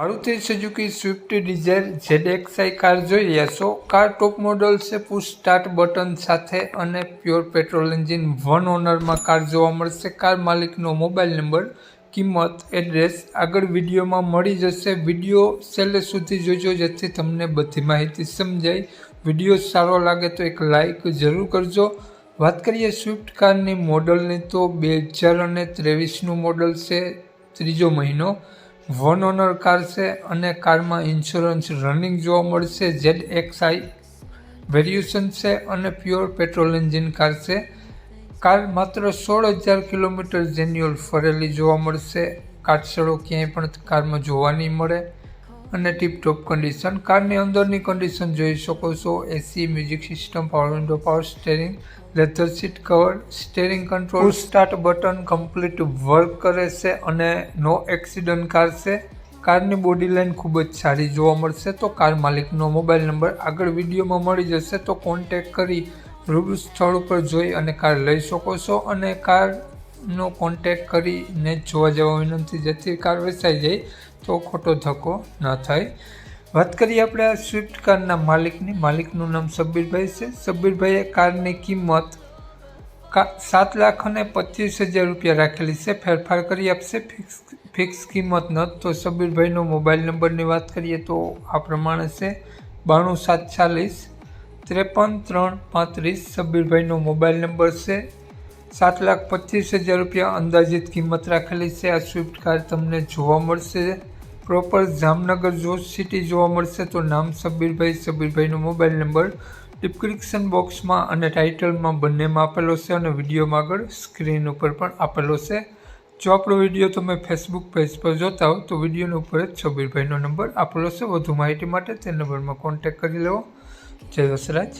Maruti Suzuki Swift Dzire Z XI car જોઈ રહ્યા છો. કાર ટોપ મોડલ છે પુશ સ્ટાર્ટ બટન સાથે અને પ્યોર પેટ્રોલ એન્જિન વન ઓનરમાં કાર જોવા મળશે. કાર માલિકનો મોબાઈલ નંબર કિંમત એડ્રેસ આગળ વિડીયોમાં મળી જશે. વીડિયો છેલ્લે સુધી જોજો, જેથી તમને બધી માહિતી સમજાય. વીડિયો સારો લાગે તો એક લાઈક જરૂર કરજો. વાત કરીએ સ્વિફ્ટ કારની મોડલની તો બે હજાર અને ત્રેવીસનું મોડલ છે, ત્રીજો મહિનો. વન ઓનર કાર છે અને કારમાં ઇન્સ્યોરન્સ રનિંગ જોવા મળશે. ઝેડ એક્સ આઈ વેરિએશન છે અને પ્યોર પેટ્રોલ એન્જિન કાર છે. કાર માત્ર સોળ હજાર કિલોમીટર જેન્યુઅલ ફરેલી જોવા મળશે. કાટસળો ક્યાંય પણ કારમાં જોવા નહીં મળે. અને ટીપટોપ કન્ડિશન કારની અંદરની કન્ડિશન જોઈ શકો છો. AC music system power window power steering leather seat cover steering control start button complete work કરે છે અને નો એક્સિડન્ટ કાર છે. કારની બોડી લાઇન ખૂબ જ સારી જોવા મળશે. તો કાર માલિકનો મોબાઈલ નંબર આગળ વિડીયોમાં મળી જશે. તો કોન્ટેક કરી રૂબરૂ સ્થળ ઉપર જોઈ અને કાર લઈ શકો છો. અને કારનો કોન્ટેક કરીને જોવા જવા વિનંતી, જેથી કાર વેચાઈ જાય તો ખોટો ધક્કો ન થાય. વાત કરીએ આપણે આ સ્વિફ્ટ કારના માલિકની. માલિકનું નામ સબ્બીરભાઈ છે. સબ્બીરભાઈએ કારની કિંમત સાત લાખ અને પચીસ હજાર રૂપિયા રાખેલી છે. ફેરફાર કરી આપશે. ફિક્સ ફિક્સ કિંમત ન તો સબ્બીરભાઈનો મોબાઈલ નંબરની વાત કરીએ તો આ પ્રમાણે છે. બાણું સાત ચાલીસ, ત્રેપન ત્રણ પાંત્રીસ સબ્બીરભાઈનો મોબાઈલ નંબર છે. સાત લાખ પચીસ હજાર રૂપિયા અંદાજિત કિંમત રાખેલી છે. આ સ્વિફ્ટ કાર તમને જોવા મળશે. પ્રોપર જામનગર જોશ સિટી જોવા મળશે તો નામ સબીરભાઈ. સબીરભાઈનો મોબાઈલ નંબર ડિસ્ક્રિપ્શન બોક્સમાં અને ટાઇટલમાં બંનેમાં આપેલો છે અને વિડીયોમાં આગળ સ્ક્રીન ઉપર પણ આપેલો છે. જો આપણો વીડિયો તમે ફેસબુક પેજ પર જોતા હો તો વિડીયોની ઉપર જ સબીરભાઈનો નંબર આપેલો છે. વધુ માહિતી માટે તે નંબરમાં કોન્ટેક્ટ કરી લેવો. જય વસરાજ.